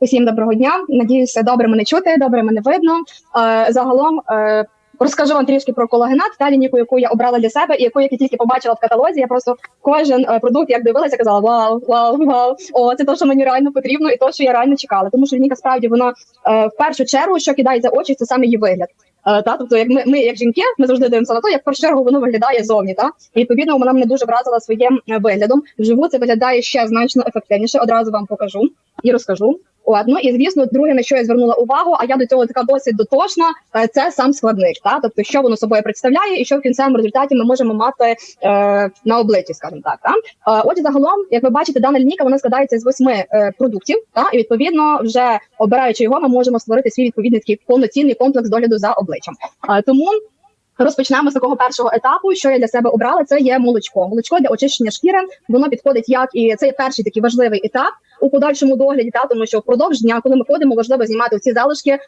Усім доброго дня. Надіюся, добре мене чути, добре мене видно. Е, загалом е, розкажу вам трішки про колагенат, та лінійку, яку я обрала для себе, і яку я тільки побачила в каталозі. Я просто кожен е, продукт, як дивилася, казала: Вау, вау, вау! О, це те, що мені реально потрібно, і то, що я реально чекала. Тому що лінійка справді вона в першу чергу, що кидається очі, це саме її вигляд. Та, тобто, як ми, ми, як жінки, ми завжди дивимося на те, як в першу чергу воно виглядає зовні. Та і відповідно вона мене дуже вразила своїм виглядом. Вживу це виглядає ще значно ефективніше. Одразу вам покажу і розкажу. От, ну і звісно, друге, на що я звернула увагу, а я до цього така досить дотошна. е, Це сам складник, та тобто, що воно собою представляє, і що в кінцевому результаті ми можемо мати е, на обличчі, скажімо так. Та Е, отже, загалом, як ви бачите, дана лінійка вона складається з восьми е, продуктів. Та і відповідно, вже обираючи його, ми можемо створити свій відповідний такий повноцінний комплекс догляду за обличчям. Е, тому Розпочнемо з такого першого етапу. Що я для себе обрала? Це є молочко. Молочко для очищення шкіри. Воно підходить як і це є перший такий важливий етап у подальшому догляді. Та тому що впродовж дня, коли ми ходимо, важливо знімати ці залишки е,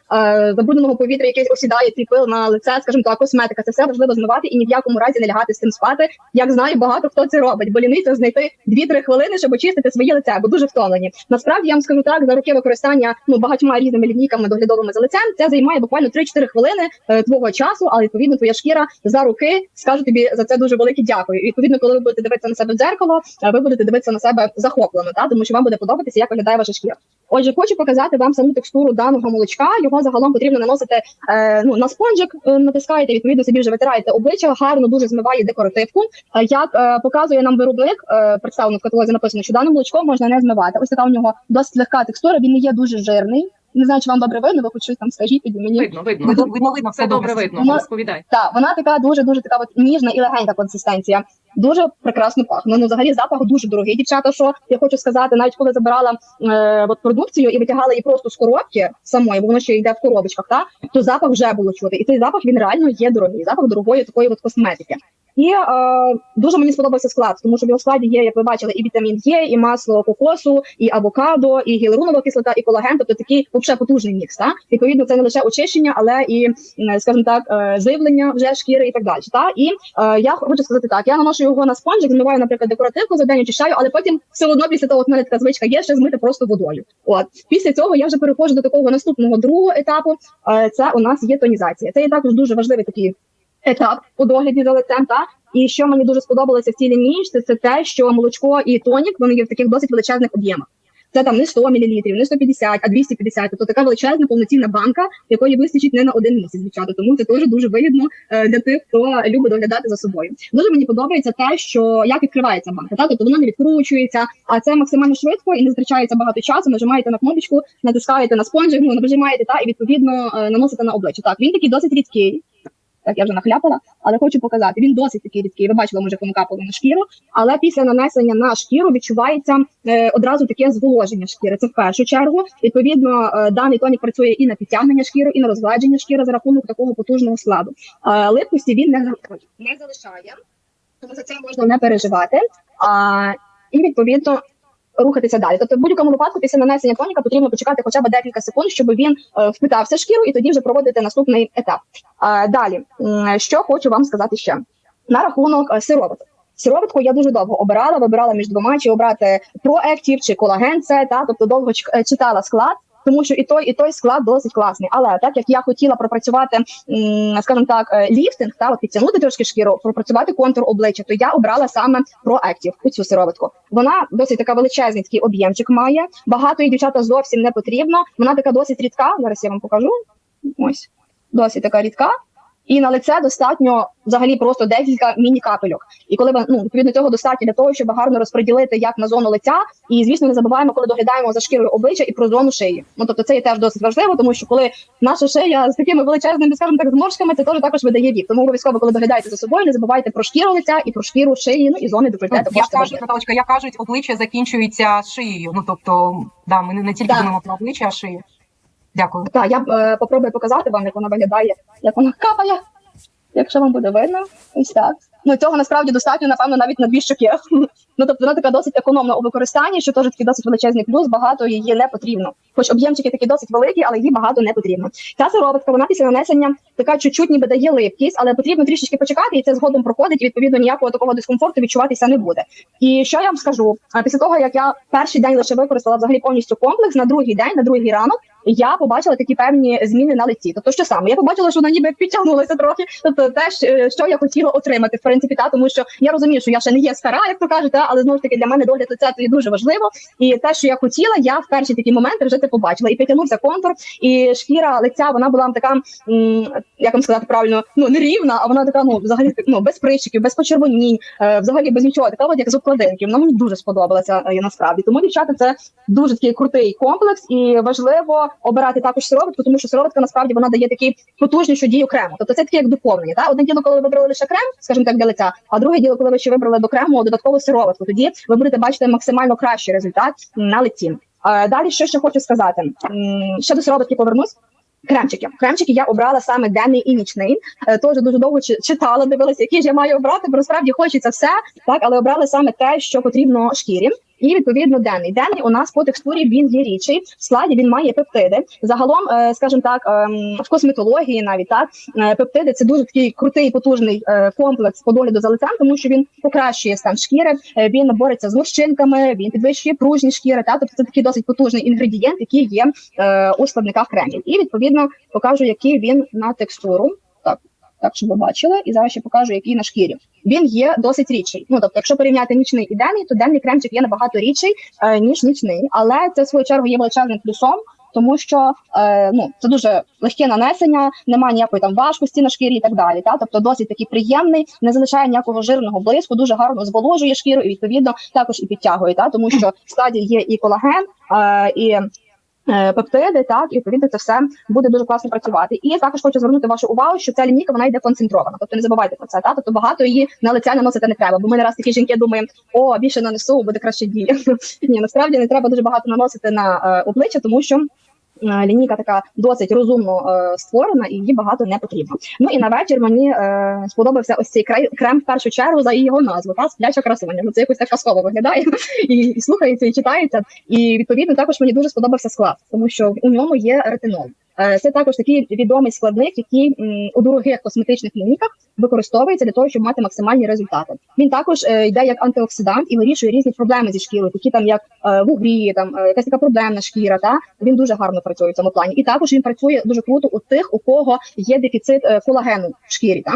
забрудненого повітря, яке осідає цей пил на лице, скажімо так, косметика. Це все важливо змивати і ні в якому разі не лягати з цим спати. Як знаю, багато хто це робить, бо ліниться знайти 2-3 хвилини, щоб очистити своє лице, бо дуже втомлені. Насправді я вам скажу так, за роки використання ну багатьма різними лінійками доглядовими за лицем. Це займає буквально 3-4 хвилини е, твого часу, але відповідно твоя шкіра за руки скаже тобі за це дуже велике дякую. І відповідно, коли ви будете дивитися на себе в дзеркало, е, ви будете дивитися на себе захоплено, та тому що вам буде подобатися, як виглядає ваша шкіра. Отже, хочу показати вам саму текстуру даного молочка. Його загалом потрібно наносити е, ну на спонжик, е, натискаєте, відповідно собі вже витираєте обличчя, гарно дуже змиває декоративку. Е, як е, показує нам виробник, е, представлено в каталозі написано, що дане молочко можна не змивати. Ось така у нього досить легка текстура. Він не є дуже жирний. Не знаю, чи вам добре видно, ви хоч щось там скажіть тоді мені. Видно, видно. Видно, видно, видно, Все добре видно. Ну, Розповідай. Так, вона така дуже дуже така от ніжна і легенька консистенція. Дуже прекрасно пахне. Ну, взагалі запах дуже дорогий. Дівчата, що я хочу сказати, навіть коли забирала е, от продукцію і витягала її просто з коробки самої, бо воно ще йде в коробочках, та то запах вже було чути. І цей запах він реально є дорогий. Запах дорогої такої от косметики. І е, дуже мені сподобався склад, тому що в його складі є, як ви бачили, і вітамін Е, і масло кокосу, і авокадо, і гіалуронова кислота, і колаген. Тобто такий взагалі потужний мікс. Та? Відповідно, це не лише очищення, але і, скажімо так, е, живлення вже шкіри і так далі. Та? І е, я хочу сказати так: я наношу його на спонжик, змиваю, наприклад, декоративку за день очищаю, але потім все одно після того, як мене така звичка є, ще змити просто водою. От після цього я вже переходжу до такого наступного другого етапу. Е, це у нас є тонізація. Це є також дуже важливий такий етап у догляді за лицем. Та і що мені дуже сподобалося в цій лінійці, це те, що молочко і тонік вони є в таких досить величезних об'ємах. Це там не 100 мл, не 150, а 250. Тобто така величезна повноцінна банка, якої вистачить не на один місяць, дівчата. Тому це теж дуже вигідно е, для тих, хто любить доглядати за собою. Дуже мені подобається те, що як відкривається банка, так тобто вона не відкручується, а це максимально швидко і не втрачається багато часу. Нажимаєте на кнопочку, натискаєте на спонжик, ну нажимаєте та і відповідно е, наносите на обличчя. Так, він такий досить рідкий. Так, я вже нахляпала, але хочу показати. Він досить такий рідкий. Ви бачили, може, кому капало на шкіру. Але після нанесення на шкіру відчувається е, одразу таке зволоження шкіри. Це в першу чергу. Відповідно, е, даний тонік працює і на підтягнення шкіри, і на розгладження шкіри за рахунок такого потужного складу. Е, липкості він не, не залишає, тому за це можна не переживати. А, і відповідно. Рухатися далі, тобто в будь-якому випадку після нанесення тоніка потрібно почекати хоча б декілька секунд, щоб він е, впитався в шкіру, і тоді вже проводити наступний етап. Далі, що хочу вам сказати ще на рахунок е, сироваток. Сироватку я дуже довго обирала, вибирала між двома, чи обрати проектів, чи колаген це, та тобто довго е, читала склад. Тому що і той, і той склад досить класний. Але так як я хотіла пропрацювати, скажімо так, е, ліфтинг, та підтягнути трошки шкіру, пропрацювати контур обличчя, то я обрала саме проектів у цю сироватку. Вона досить така величезний такий об'ємчик має. Багато її дівчата зовсім не потрібно. Вона така досить рідка. Зараз я вам покажу. Ось досить така рідка. І на лице достатньо взагалі просто декілька міні-капельок. І коли ви ну відповідно цього достатньо для того, щоб гарно розподілити як на зону лиця, і звісно не забуваємо, коли доглядаємо за шкірою обличчя і про зону шиї. Ну тобто це є теж досить важливо, тому що коли наша шия з такими величезними, скажімо так, зморшками, це теж також видає вік. Тому обов'язково, коли доглядаєте за собою, не забувайте про шкіру лиця і про шкіру шиї, ну і зони декольте. також Як це кажуть. Наталочка, як кажуть, обличчя закінчується шиєю. Ну тобто, да, ми не, тільки думаємо про обличчя, а шию. Дякую. Так, я е, попробую показати вам, як вона виглядає, як вона капає. якщо вам буде видно, ось так. Ну цього насправді достатньо, напевно, навіть на дві щоки. Ну тобто вона така досить економна у використанні, що теж такий досить величезний плюс. Багато її не потрібно. Хоч об'ємчики такі досить великі, але її багато не потрібно. Ця сироватка вона після нанесення така чуть-чуть ніби дає липкість, але потрібно трішечки почекати, і це згодом проходить. І відповідно ніякого такого дискомфорту відчуватися не буде. І що я вам скажу? Після того як я перший день лише використала взагалі повністю комплекс, на другий день, на другий ранок. Я побачила такі певні зміни на лиці. Тобто, що саме? Я побачила, що вона ніби підтягнулася трохи. Тобто, те, що я хотіла отримати, в принципі, та тому що я розумію, що я ще не є стара, як то кажуть, та, але знову ж таки для мене догляд лиця є дуже важливо. І те, що я хотіла, я в перші такі моменти вже це побачила. І підтягнувся контур, і шкіра лиця вона була така, як вам сказати правильно, ну не рівна, а вона така, ну взагалі ну без прищиків, без почервонінь, е, взагалі без нічого. Така от як з обкладинки. Вона мені дуже сподобалася е, насправді. Тому дівчата, це дуже такий крутий комплекс, і важливо обирати також сироватку, тому що сироватка насправді вона дає такий потужнішу дію крему. Тобто це таке як доповнення. Та одне діло, коли ви вибрали лише крем, скажімо так, для лиця, а друге діло, коли ви ще вибрали до крему додаткову сироватку. Тоді ви будете бачити максимально кращий результат на литті. Е, Далі що ще хочу сказати? Ще до сироватки повернусь. Кремчики. Кремчики я обрала саме денний і нічний. Тож дуже довго читала, дивилася, які ж я маю обрати, бо насправді хочеться все, так, але обрала саме те, що потрібно шкірі. І відповідно денний. Денний у нас по текстурі він є рідший. В складі він має пептиди. Загалом, е, скажімо так, ем, в косметології навіть так е, пептиди це дуже такий крутий потужний е, комплекс по догляду за лицем, тому що він покращує стан шкіри, він бореться з морщинками, він підвищує пружність шкіри. Та тобто це такий досить потужний інгредієнт, який є у складниках кремів. І відповідно покажу, який він на текстуру. Так, щоб ви бачили, і зараз ще покажу, який на шкірі. Він є досить рідший. Ну тобто, якщо порівняти нічний і денний, то денний кремчик є набагато рідший е, ніж нічний, але це в свою чергу є величезним плюсом. Тому що е, ну це дуже легке нанесення, немає ніякої там важкості на шкірі і так далі. Та тобто досить такий приємний, не залишає ніякого жирного блиску, дуже гарно зволожує шкіру і відповідно також і підтягує. Та тому що в складі є і колаген, е, і пептиди, так і відповідно це все буде дуже класно працювати. І також хочу звернути вашу увагу, що ця лінійка вона йде концентрована. Тобто не забувайте про це. Та тобто багато її на лиця наносити не треба. Бо ми не раз такі жінки думаємо, о більше нанесу, буде краще діє. Ні, насправді не треба дуже багато наносити на е, обличчя, тому що. Е, Лінійка така досить розумно е, створена, і її багато не потрібно. Ну і на вечір мені е, сподобався ось цей крем в першу чергу за його назву. Та спляча красування. Ну це якось так казково виглядає і, і слухається, і читається. І відповідно також мені дуже сподобався склад, тому що у ньому є ретинол. Е, Це також такий відомий складник, який у дорогих косметичних лінійках використовується для того, щоб мати максимальні результати. Він також е, йде як антиоксидант і вирішує різні проблеми зі шкірою, такі там як е, вугрі, там якась така проблемна шкіра. Та він дуже гарно працює в цьому плані. І також він працює дуже круто у тих, у кого є дефіцит колагену в шкірі. Та?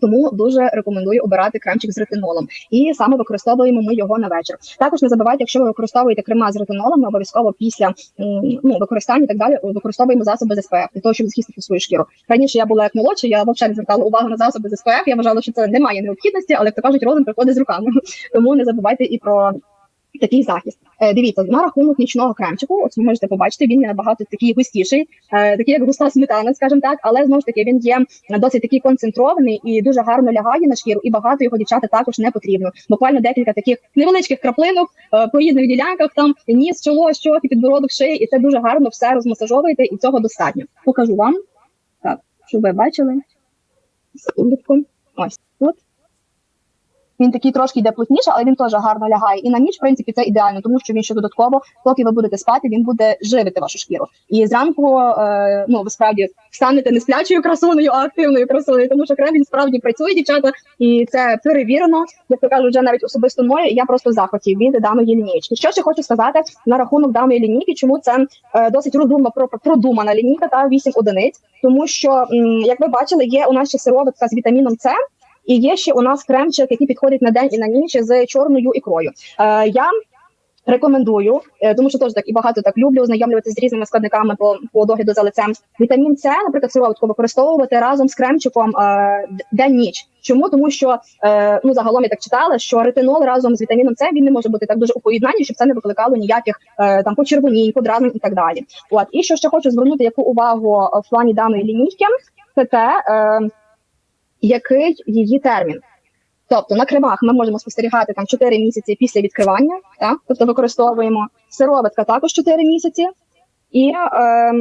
Тому дуже рекомендую обирати кремчик з ретинолом, і саме використовуємо ми його на вечір. Також не забувайте, якщо ви використовуєте крема з ретинолом, ми обов'язково після ну, використання і так далі використовуємо засоби з СПФ для того, щоб захистити свою шкіру. Раніше я була як молодша, я взагалі не звертала увагу на засоби з СПФ. Я вважала, що це немає необхідності, але як то кажуть, розум приходить з руками. Тому не забувайте і про. Такий захист. Е, дивіться, на рахунок нічного кремчику, от ви можете побачити, він набагато такий густіший, е, такий як густа сметана, скажімо так, але знову ж таки він є досить такий концентрований і дуже гарно лягає на шкіру, і багато його дівчата також не потрібно. Буквально декілька таких невеличких краплинок е, по різних ділянках, там ніс, чоло, щоки, підбородок, шиї, і це дуже гарно все розмасажовуєте, і цього достатньо. Покажу вам так, щоб ви бачили. Ось тут. Він такий трошки йде плотніше, але він теж гарно лягає. І на ніч, в принципі, це ідеально, тому що він ще додатково, поки ви будете спати, він буде живити вашу шкіру. І зранку, е, ну ви справді станете не сплячою красунею, а активною красунею, тому що крем він справді працює, дівчата, і це перевірено. Як то кажуть, вже навіть особисто мною. Я просто в захваті від даної лінійки. Що ще хочу сказати на рахунок даної лінійки, чому це е, досить розумно про- продумана лінійка та 8 одиниць, тому що, м, як ви бачили, є у нас ще сироватка з вітаміном С. І є ще у нас кремчик, який підходить на день і на ніч з чорною ікрою. Е, я рекомендую, е, тому що теж так і багато так люблю ознайомлюватися з різними складниками по, по догляду за лицем. Вітамін С, наприклад, сироватку використовувати разом з кремчиком е, день-ніч. Чому? Тому що е, ну загалом я так читала, що ретинол разом з вітаміном С він не може бути так дуже у поєднанні, щоб це не викликало ніяких е, там почервонінь, подразнень і так далі. От і що ще хочу звернути яку увагу е, в плані даної лінійки, це те. Е, який її термін. Тобто на кремах ми можемо спостерігати там 4 місяці після відкривання, так? тобто використовуємо сироватка також 4 місяці, і е,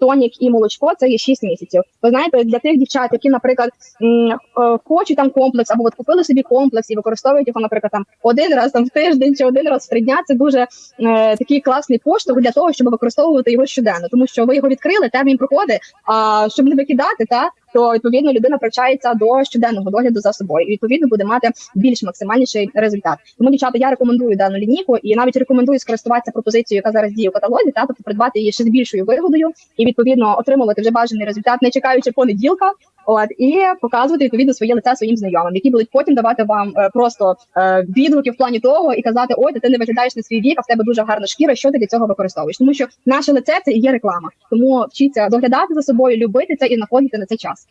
тонік і молочко це є 6 місяців. Ви знаєте, для тих дівчат, які, наприклад, е, хочуть там комплекс, або от купили собі комплекс і використовують його, наприклад, там один раз там в тиждень чи один раз в три дня. Це дуже е, такий класний поштовх для того, щоб використовувати його щоденно, тому що ви його відкрили, термін проходить. А щоб не викидати, та то відповідно людина привчається до щоденного догляду за собою, і відповідно буде мати більш максимальніший результат. Тому дівчата, я рекомендую дану лінійку і навіть рекомендую скористуватися пропозицією, яка зараз діє в каталозі, та тобто придбати її ще з більшою вигодою і відповідно отримувати вже бажаний результат, не чекаючи понеділка. От і показувати відповідно своє лице своїм знайомим, які будуть потім давати вам е, просто е, відгуки в плані того і казати: ой, ти не виглядаєш на свій вік, а в тебе дуже гарна шкіра. Що ти для цього використовуєш? Тому що наше лице це і є реклама. Тому вчіться доглядати за собою, любити це і знаходити на це час.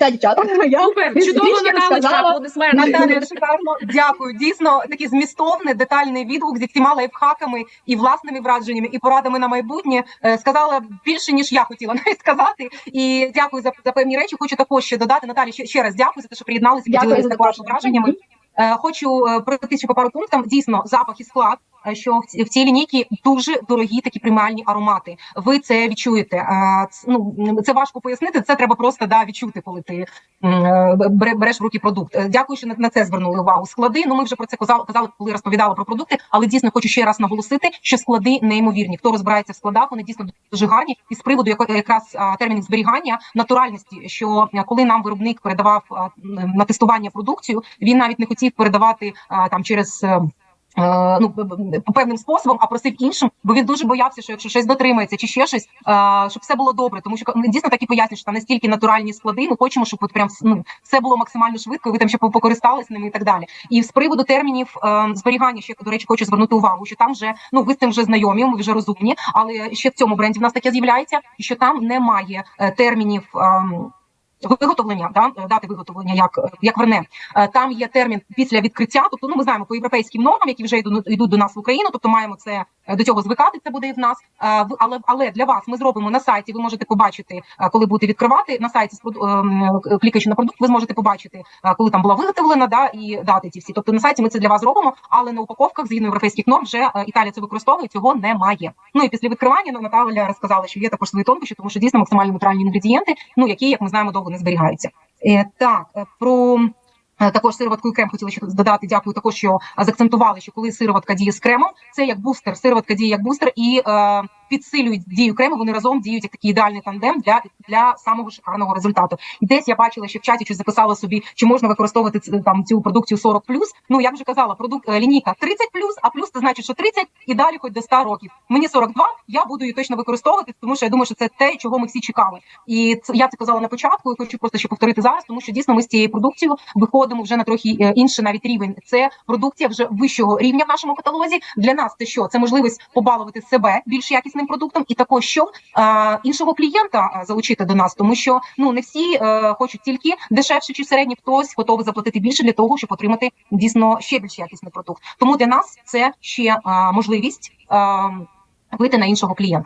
Це дівчата. Я Супер, чудово, Наталочка, аплодисменти. Наталя, шикарно, дякую. Дійсно, такий змістовний, детальний відгук зі всіма лайфхаками і власними враженнями, і порадами на майбутнє. Е, Сказала більше ніж я хотіла навіть сказати. І дякую за, за певні речі. Хочу також ще додати. Наталі, ще, ще раз дякую за те, що приєдналися Дякую поділилися за також запрошення. враженнями. Е, Хочу е, пройтися по пару пунктам. Дійсно, запах і склад. Е, Що в цій лінійці дуже дорогі такі преміальні аромати. Ви це відчуєте. Ну це важко пояснити. Це треба просто да відчути, коли ти е, береш в руки продукт. Е, Дякую, що на- це звернули увагу. Склади. Ну ми вже про це казали, казали, коли розповідали про продукти, але дійсно хочу ще раз наголосити, що склади неймовірні. Хто розбирається в складах, вони дійсно дуже гарні. І з приводу якраз а, термінів зберігання натуральності, що коли нам виробник передавав на тестування продукцію, він навіть не хотів передавати там через. Е, Ну, певним способом, а просив іншим, бо він дуже боявся, що якщо щось дотримається чи ще щось, е, щоб все було добре. Тому що ну, дійсно так і що там настільки натуральні склади. Ми хочемо, щоб от прям ну, все було максимально швидко, ви там ще по- покористались ними і так далі. І з приводу термінів е, зберігання, ще до речі, хочу звернути увагу, що там вже ну ви з цим вже знайомі, ми вже розумні, але ще в цьому бренді в нас таке з'являється, що там немає термінів. Виготовлення да дати виготовлення як як верне Е, там є термін після відкриття. Тобто, ну ми знаємо по європейським нормам, які вже йдуть, йдуть до нас в Україну. Тобто маємо це до цього звикати. Це буде і в нас. Е, Але але для вас ми зробимо на сайті. Ви можете побачити, е, коли будете відкривати на сайті проду- ем, е, клікаючи на продукт, ви зможете побачити, е, коли там була виготовлена, да і дати ці всі. Тобто на сайті ми це для вас зробимо, але на упаковках згідно європейських норм вже е, Італія це використовує. Цього немає. Ну і після відкривання ну, Наталя розказала, що є також свої тонкощі, тому що дійсно максимально натуральні інгредієнти, ну які, як ми знаємо, довго не зберігаються. Е, так, е, про. Е, Також сироватку і крем хотіли ще додати. Дякую також, що е, заакцентували, що коли сироватка діє з кремом, це як бустер. Сироватка діє як бустер і е, підсилюють дію крему. Вони разом діють як такий ідеальний тандем для, для самого шикарного результату. І десь я бачила, що в чаті щось записала собі, чи можна використовувати там цю продукцію 40 Ну я вже казала, продукт е, лінійка 30 а плюс це значить, що 30 і далі хоч до 100 років. Мені 42, я буду її точно використовувати, тому що я думаю, що це те, чого ми всі чекали. І це я це казала на початку, і хочу просто ще повторити зараз, тому що дійсно ми з цією продукцією виходимо вже на трохи е, інший навіть рівень. Це продукція вже вищого рівня в нашому каталозі. Для нас це що? Це можливість побалувати себе більш якісним продуктом, і також що е, іншого клієнта залучити до нас, тому що ну не всі е, хочуть тільки дешевше чи середні, хтось готовий заплатити більше для того, щоб отримати дійсно ще більш якісний продукт. Тому для нас це ще е, можливість. е, Вийти на іншого клієнта.